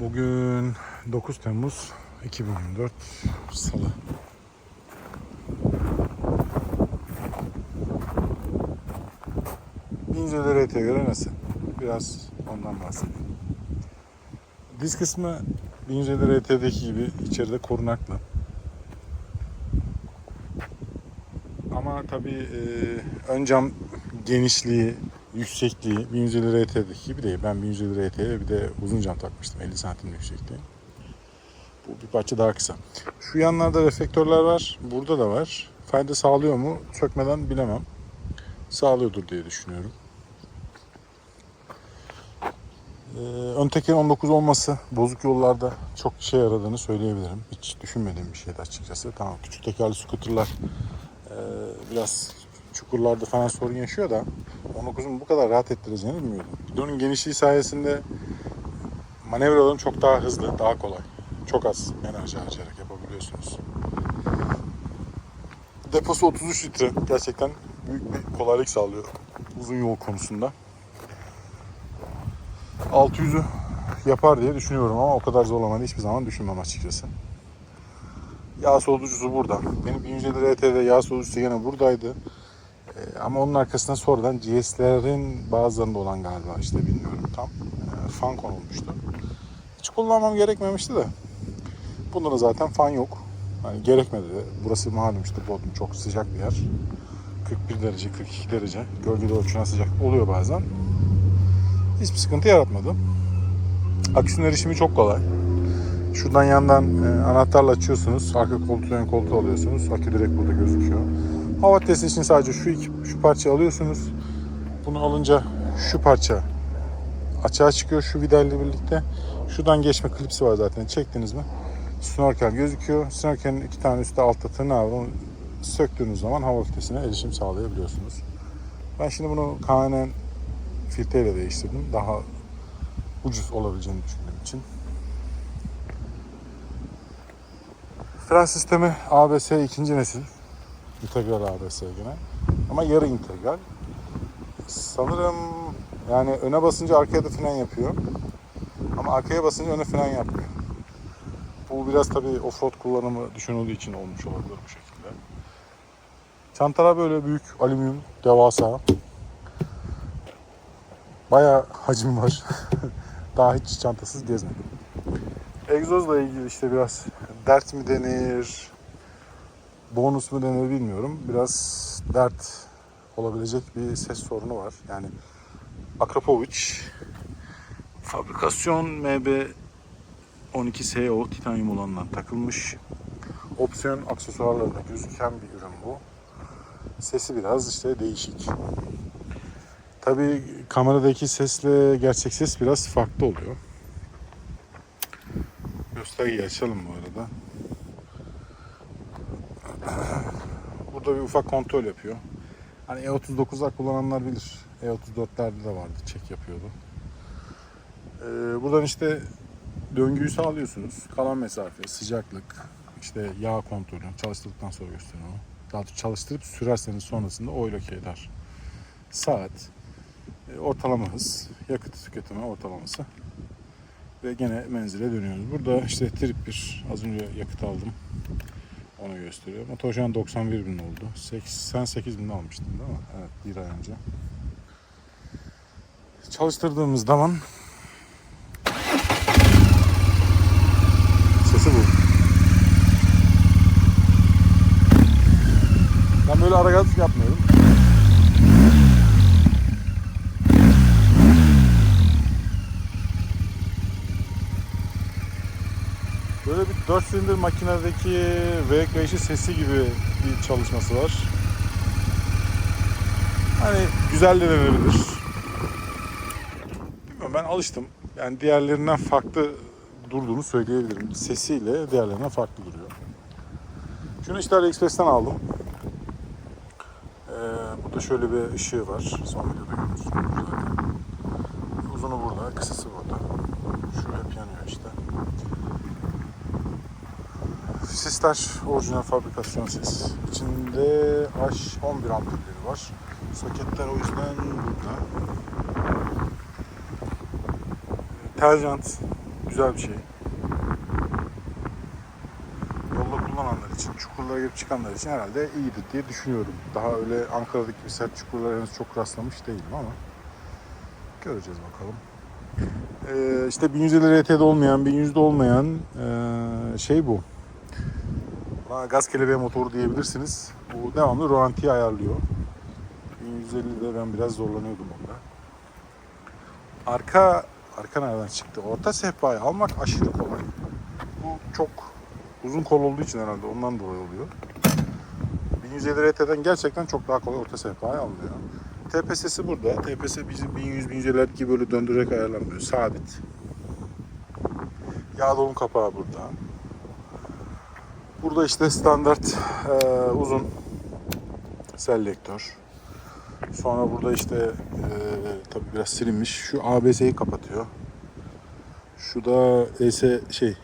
Bugün 9 Temmuz 2024 Salı. İnceleri ete göre nasıl? Biraz ondan bahsedeyim. Diz kısmı Binceleri ET'deki gibi içeride korunaklı. Ama tabii e, ön cam genişliği, yüksekliği 1150 RT'deki gibi değil. Ben 1150 RT'ye bir de uzun cam takmıştım 50 santim yüksekliği. Bu bir parça daha kısa. Şu yanlarda reflektörler var. Burada da var. Fayda sağlıyor mu? Sökmeden bilemem. Sağlıyordur diye düşünüyorum. Ee, ön tekerin 19 olması bozuk yollarda çok işe yaradığını söyleyebilirim. Hiç düşünmediğim bir şeydi açıkçası. Tamam küçük tekerli scooterlar e, biraz çukurlarda falan sorun yaşıyor da 19'un bu kadar rahat ettireceğini bilmiyordum. Bidonun genişliği sayesinde manevralarım çok daha hızlı, daha kolay. Çok az enerji harcayarak yapabiliyorsunuz. Deposu 33 litre. Gerçekten büyük bir kolaylık sağlıyor uzun yol konusunda. 600'ü yapar diye düşünüyorum ama o kadar zorlamanı hiçbir zaman düşünmem açıkçası. Yağ soğutucusu burada. Benim 1150 RT'de yağ soğutucusu yine buradaydı. Ama onun arkasına sonradan GS'lerin bazılarında olan galiba işte bilmiyorum tam. Ee, fan konulmuştu. Hiç kullanmam gerekmemişti de. Bunda da zaten fan yok. Hani gerekmedi de. Burası malum işte Bodrum çok sıcak bir yer. 41 derece, 42 derece. Gölgede ölçülen sıcak oluyor bazen. Hiçbir sıkıntı yaratmadı. Aküsünün erişimi çok kolay. Şuradan yandan e, anahtarla açıyorsunuz. Arka koltuğu ön koltuğu alıyorsunuz. Akü direkt burada gözüküyor. Hava testi için sadece şu iki, şu parçayı alıyorsunuz. Bunu alınca şu parça açığa çıkıyor şu vida ile birlikte. Şuradan geçme klipsi var zaten. Çektiniz mi? Snorkel gözüküyor. Snorkel'in iki tane üstte altta tırnağı var. Onu söktüğünüz zaman hava filtresine erişim sağlayabiliyorsunuz. Ben şimdi bunu KNN filtreyle değiştirdim. Daha ucuz olabileceğini düşündüğüm için. Fren sistemi ABS ikinci nesil. İntegral ABS gene. Ama yarı integral. Sanırım yani öne basınca arkaya da fren yapıyor. Ama arkaya basınca öne fren yapmıyor. Bu biraz tabii offroad kullanımı düşünüldüğü için olmuş olabilir bu şekilde. Çantalar böyle büyük, alüminyum, devasa. Bayağı hacim var. Daha hiç çantasız gezmedim. Egzozla ilgili işte biraz dert mi denir, bonus mu denir bilmiyorum. Biraz dert olabilecek bir ses sorunu var. Yani Akrapovic fabrikasyon MB 12SO titanyum olandan takılmış. Opsiyon aksesuarlarında gözüken bir ürün bu. Sesi biraz işte değişik. Tabii kameradaki sesle gerçek ses biraz farklı oluyor. Göstergeyi açalım bu arada. Burada bir ufak kontrol yapıyor. Hani E39'lar kullananlar bilir. E34'lerde de vardı, çek yapıyordu. Ee, buradan işte döngüyü sağlıyorsunuz. Kalan mesafe, sıcaklık, işte yağ kontrolü çalıştırdıktan sonra gösteriyor. onu. Daha doğrusu çalıştırıp sürerseniz sonrasında oil okey der. Saat, e, ortalama hız, yakıt tüketimi ortalaması ve gene menzile dönüyoruz. Burada işte trip bir az önce yakıt aldım. Onu gösteriyor. Motor şu an 91 bin oldu. 88 bin almıştım değil mi? Evet bir ay önce. Çalıştırdığımız zaman sesi bu. Ben böyle ara yapmıyorum. 4 silindir makinedeki V5'i sesi gibi bir çalışması var. Hani güzel de denebilir. Ben alıştım. Yani diğerlerinden farklı durduğunu söyleyebilirim. Sesiyle diğerlerinden farklı duruyor. Şunu işte AliExpress'ten aldım. Ee, burada şöyle bir ışığı var. Son videoda görmüşsünüz. Uzunu burada, kısası burada. Şu hep yanıyor işte. Sesler orijinal fabrikasyon ses. İçinde H11 ampulleri var. Soketler o yüzden burada. Tel jant güzel bir şey. Yolda kullananlar için, çukurlara girip çıkanlar için herhalde iyidir diye düşünüyorum. Daha öyle Ankara'daki bir sert çukurlara henüz çok rastlamış değilim ama göreceğiz bakalım. Ee, işte 1150 RT'de olmayan, 1100'de olmayan ee, şey bu. Buna gaz kelebeği motoru diyebilirsiniz. Bu devamlı rolantiyi ayarlıyor. 1150'de ben biraz zorlanıyordum onda. Arka arka nereden çıktı? Orta sehpayı almak aşırı kolay. Bu çok uzun kol olduğu için herhalde ondan dolayı oluyor. 1150 RT'den gerçekten çok daha kolay orta sehpayı alınıyor. TPS'si burada. TPS bizim 1100 1150 gibi böyle döndürerek ayarlanmıyor. Sabit. Yağ dolum kapağı burada. Burada işte standart e, uzun selektör. Sonra burada işte e, tabii biraz silinmiş. Şu ABS'yi kapatıyor. Şu da ES şey e,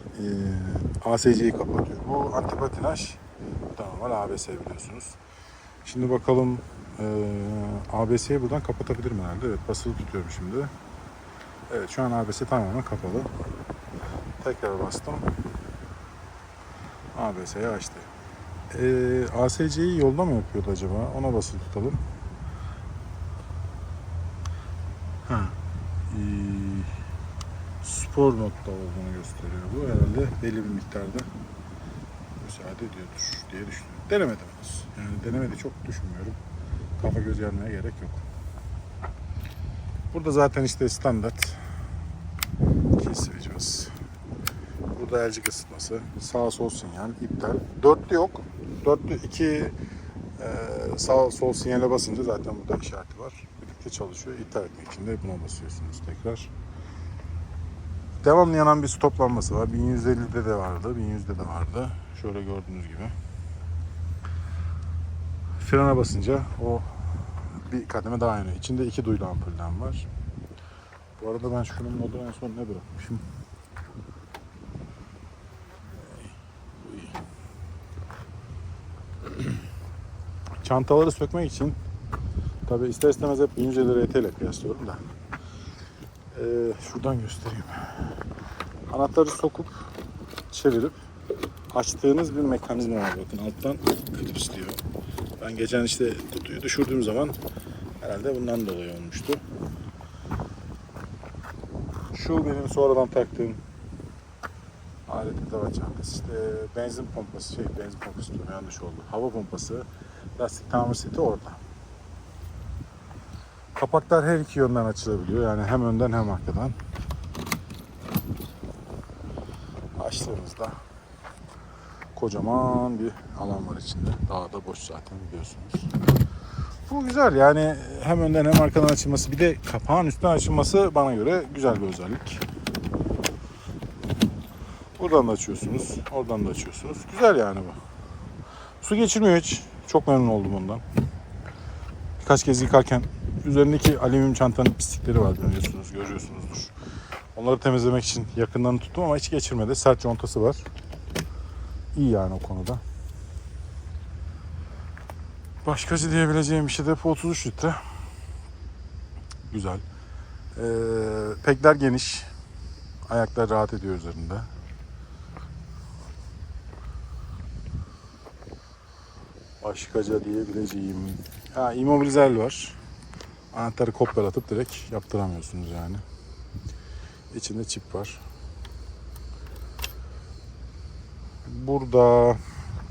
ASC'yi kapatıyor. Bu antipatinaj. Normal ABS biliyorsunuz. Şimdi bakalım e, ABS'yi buradan kapatabilirim herhalde. Evet basılı tutuyorum şimdi. Evet şu an ABS tamamen kapalı. Tekrar bastım. ABS'yi açtı. E, ASC'yi yolda mı yapıyordu acaba? Ona basılı tutalım. Ha. E, spor modda olduğunu gösteriyor bu. Herhalde belli bir miktarda müsaade ediyordur diye düşünüyorum. Denemedim henüz. Yani denemedi çok düşünmüyorum. Kafa göz yanmaya gerek yok. Burada zaten işte standart elcik ısıtması, sağ sol sinyal, iptal. Dörtlü yok. Dörtlü iki e, sağ sol sinyale basınca zaten burada işareti var. Birlikte çalışıyor. İptal etmek için de buna basıyorsunuz tekrar. Devamlı yanan bir stop lambası var. 1150'de de vardı, 1100'de de vardı. Şöyle gördüğünüz gibi. Frene basınca o bir kademe daha yanıyor. İçinde iki duyulu ampulden var. Bu arada ben şunun modunu en son ne bırakmışım? Çantaları sökmek için tabi ister istemez hep 1150 RT ile kıyaslıyorum da. Ee, şuradan göstereyim. Anahtarı sokup çevirip açtığınız bir mekanizma var bakın alttan klipsliyor. Ben geçen işte kutuyu düşürdüğüm zaman herhalde bundan dolayı olmuştu. Şu benim sonradan taktığım alet edevat çantası. İşte benzin pompası, şey benzin pompası diyorum yanlış oldu. Hava pompası, lastik tamir seti orada. Kapaklar her iki yönden açılabiliyor. Yani hem önden hem arkadan. Açtığımızda kocaman bir alan var içinde. Daha da boş zaten biliyorsunuz. Bu güzel yani hem önden hem arkadan açılması bir de kapağın üstten açılması bana göre güzel bir özellik. Buradan da açıyorsunuz, oradan da açıyorsunuz. Güzel yani bu. Su geçirmiyor hiç. Çok memnun oldum ondan. Birkaç kez yıkarken üzerindeki alüminyum çantanın pislikleri var biliyorsunuz, görüyorsunuzdur. Onları temizlemek için yakından tuttum ama hiç geçirmedi. Sert contası var. İyi yani o konuda. Başkacı diyebileceğim bir şey depo 33 litre. Güzel. Ee, pekler geniş. Ayaklar rahat ediyor üzerinde. Başkaca diyebileceğim. Ha, immobilizel var. Anahtarı kopyalatıp direkt yaptıramıyorsunuz yani. İçinde çip var. Burada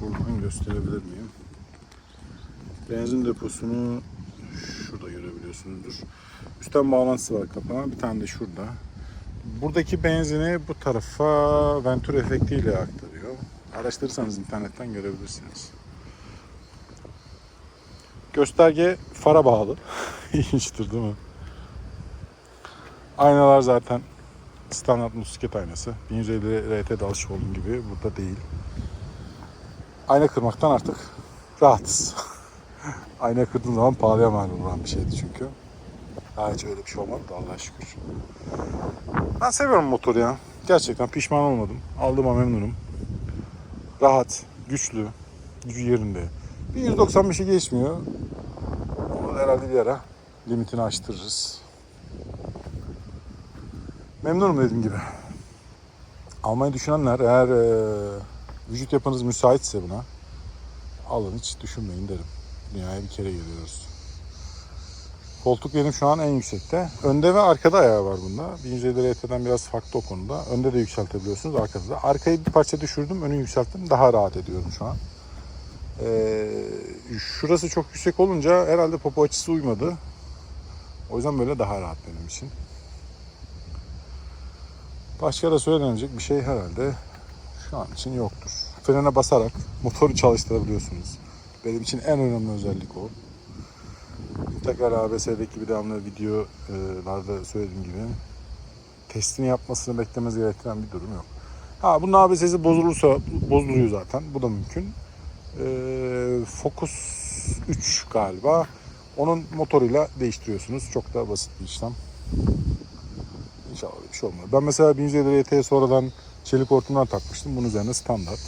buradan gösterebilir miyim? Benzin deposunu şurada görebiliyorsunuzdur. Üstten bağlantısı var kapağın. Bir tane de şurada. Buradaki benzini bu tarafa Venturi efektiyle aktarıyor. Araştırırsanız internetten görebilirsiniz. Gösterge fara bağlı. İlginçtir değil mi? Aynalar zaten standart motosiklet aynası. 1150 RT alışık olduğum gibi burada değil. Ayna kırmaktan artık rahatız. Ayna kırdığın zaman pahalıya mal olan bir şeydi çünkü. Daha hiç öyle bir şey olmadı Allah'a şükür. Ben seviyorum motoru ya. Gerçekten pişman olmadım. Aldığıma memnunum. Rahat, güçlü, gücü yerinde. 195'i geçmiyor. Onu herhalde bir ara limitini açtırırız. Memnunum dediğim gibi. almayı düşünenler eğer e, vücut yapınız müsaitse buna alın hiç düşünmeyin derim. Dünyaya bir kere geliyoruz. Koltuk benim şu an en yüksekte. Önde ve arkada ayağı var bunda. 1150 RT'den biraz farklı o konuda. Önde de yükseltebiliyorsunuz, arkada da. Arkayı bir parça düşürdüm, önü yükselttim. Daha rahat ediyorum şu an. Ee, şurası çok yüksek olunca herhalde popo açısı uymadı. O yüzden böyle daha rahat benim için. Başka da söylenecek bir şey herhalde şu an için yoktur. Frene basarak motoru çalıştırabiliyorsunuz. Benim için en önemli özellik o. Tekrar ABS'deki gibi devamlı videolarda söylediğim gibi testini yapmasını beklemeniz gerektiren bir durum yok. Ha bunun ABS'si bozulursa bozuluyor zaten. Bu da mümkün. Ee, Focus 3 galiba. Onun motoruyla değiştiriyorsunuz. Çok da basit bir işlem. İnşallah bir şey olmuyor. Ben mesela 1150 RT'ye sonradan çelik hortumlar takmıştım. Bunun üzerine standart.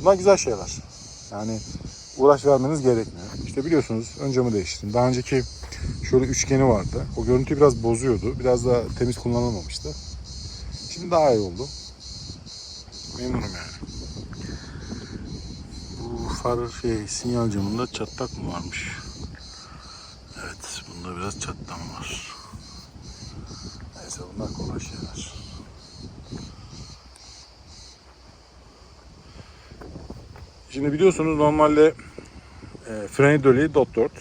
Bunlar güzel şeyler. Yani uğraş vermeniz gerekmiyor. İşte biliyorsunuz ön camı değiştirdim. Daha önceki şöyle üçgeni vardı. O görüntüyü biraz bozuyordu. Biraz da temiz kullanılmamıştı. Şimdi daha iyi oldu. Memnunum yani. Far şey sinyal camında çatlak mı varmış? Evet, bunda biraz çatlama var. Neyse bunlar kolay şeyler. Şimdi biliyorsunuz normalde e, fren hidroliği dot 4.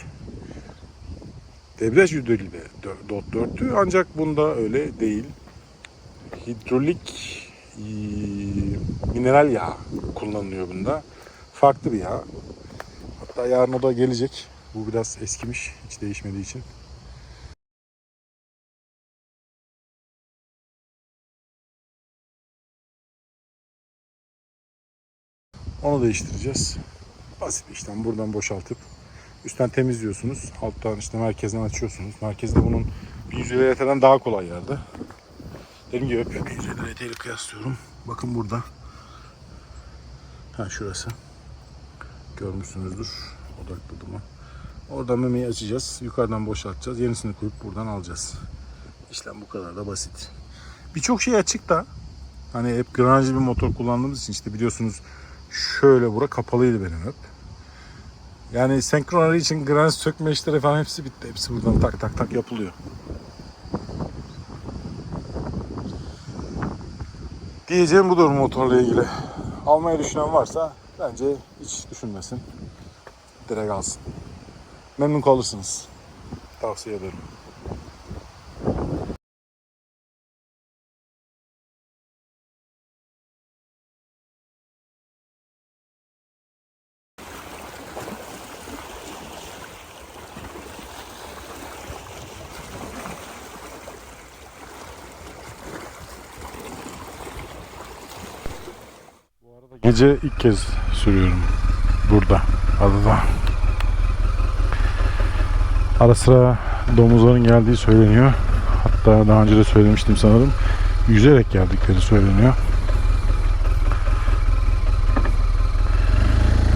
Debriyaj hidroliği de dot 4'tü ancak bunda öyle değil. Hidrolik e, mineral yağ kullanılıyor bunda. Farklı bir yağ. Hatta yarın o da gelecek. Bu biraz eskimiş hiç değişmediği için. Onu değiştireceğiz. Basit bir işlem. Buradan boşaltıp üstten temizliyorsunuz. Alttan işte merkezden açıyorsunuz. Merkezde bunun 1150 RT'den daha kolay yerde. Dediğim gibi hep 1150 RT ile kıyaslıyorum. Bakın burada. Ha şurası. Görmüşsünüzdür. Odakladı mı? Oradan memeyi açacağız. Yukarıdan boşaltacağız. Yenisini koyup buradan alacağız. İşlem bu kadar da basit. Birçok şey açık da hani hep granajlı bir motor kullandığımız için işte biliyorsunuz şöyle bura kapalıydı benim hep. Yani senkronları için granaj sökme işleri falan hepsi bitti. Hepsi buradan tak tak tak yapılıyor. Diyeceğim budur motorla ilgili. Almayı düşünen varsa bence hiç düşünmesin. Direkt alsın. Memnun kalırsınız. Tavsiye ederim. Gece ilk kez sürüyorum burada adada. Ara sıra domuzların geldiği söyleniyor. Hatta daha önce de söylemiştim sanırım. Yüzerek geldikleri söyleniyor.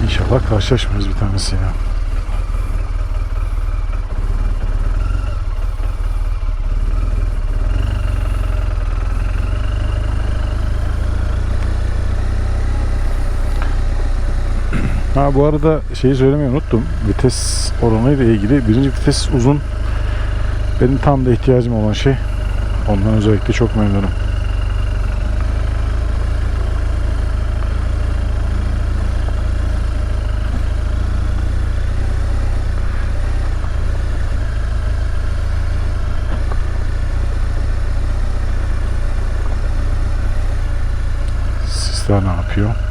İnşallah karşılaşmayız bir tanesiyle. Ha bu arada şeyi söylemeyi unuttum. Vites oranıyla ilgili birinci vites uzun. Benim tam da ihtiyacım olan şey. Ondan özellikle çok memnunum. Sisler ne yapıyor?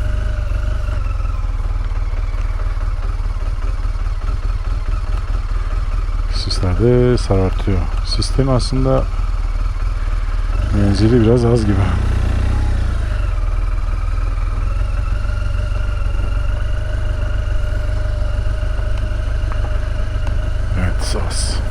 de sarartıyor. Sistem aslında menzili biraz az gibi. Evet az.